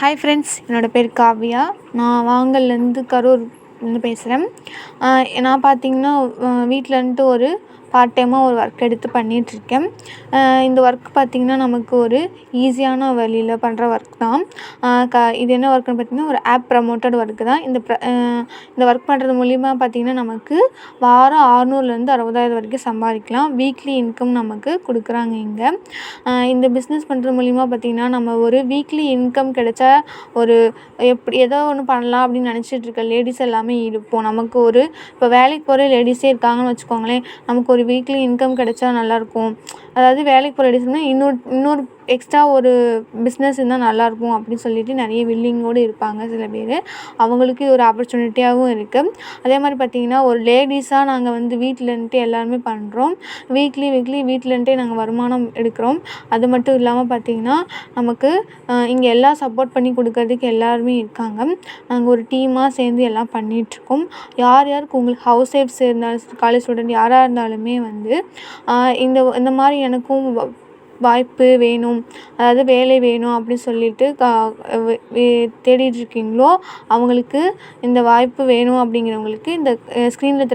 Hi friends என்னோடய பேர் காவ்யா. நான் வாங்கல்லேருந்து கரூர் வந்து பேசுகிறேன் நான் பார்த்தீங்கன்னா வீட்டிலன்ட்டு ஒரு பார்ட் டைமாக ஒரு ஒர்க் எடுத்து பண்ணிகிட்ருக்கேன் இந்த ஒர்க் பார்த்தீங்கன்னா நமக்கு ஒரு ஈஸியான வழியில் பண்ணுற ஒர்க் தான். க இது என்ன ஒர்க்குன்னு பார்த்தீங்கன்னா ஒரு ஆப் ப்ரமோட்டட் ஒர்க்கு தான். இந்த ப்ர இந்த ஒர்க் பண்ணுறது மூலிமா பார்த்தீங்கன்னா நமக்கு வாரம் ஆறுநூறுலேருந்து அறுபதாயிரம் வரைக்கும் சம்பாதிக்கலாம். வீக்லி இன்கம் நமக்கு கொடுக்குறாங்க இங்கே. இந்த பிஸ்னஸ் பண்ணுறது மூலிமா பார்த்தீங்கன்னா நம்ம ஒரு வீக்லி இன்கம் கிடைச்சா ஒரு எப்படி ஏதோ ஒன்று பண்ணலாம் அப்படின்னு நினச்சிட்ருக்க லேடிஸ் எல்லாமே இருப்போம் நமக்கு ஒரு இப்போ வேலைக்கு போகிற லேடிஸே இருக்காங்கன்னு வச்சுக்கோங்களேன் நமக்கு ஒரு வீக்லி இன்கம் கிடைச்சா நல்லாயிருக்கும் அதாவது வேலைக்கு போகிற லேடிஸ்னால் இன்னொரு இன்னொரு எக்ஸ்ட்ரா ஒரு பிஸ்னஸ் இருந்தால் நல்லாயிருக்கும் அப்படின்னு சொல்லிட்டு நிறைய வில்லிங்கோடு இருப்பாங்க சில பேர். அவங்களுக்கு ஒரு ஆப்பர்ச்சுனிட்டியாகவும் இருக்குது அதே மாதிரி பார்த்திங்கன்னா ஒரு லேடிஸாக நாங்கள் வந்து வீட்டில் இருந்துட்டு எல்லாருமே பண்ணுறோம் வீக்லி வீக்லி வீட்டில் இருந்துட்டே நாங்கள் வருமானம் எடுக்கிறோம். அது மட்டும் இல்லாமல் பார்த்தீங்கன்னா நமக்கு இங்கே எல்லாம் சப்போர்ட் பண்ணி கொடுக்கறதுக்கு எல்லாருமே இருக்காங்க. நாங்கள் ஒரு டீமாக சேர்ந்து எல்லாம் பண்ணிகிட்ருக்கோம் யார் யாருக்கு உங்களுக்கு ஹவுஸ் ஒய்ஃப்ஸ் இருந்தாலும் காலேஜ் ஸ்டூடெண்ட் யாராக இருந்தாலுமே வந்து இந்த இந்த மாதிரி எனக்கும் வ வாய்ப்பு வேணும் அதாவது வேலை வேணும் அப்படின்னு சொல்லிட்டு கா தேடிட்டு இருக்கீங்களோ அவங்களுக்கு இந்த வாய்ப்பு வேணும் அப்படிங்கிறவங்களுக்கு இந்த ஸ்க்ரீனில்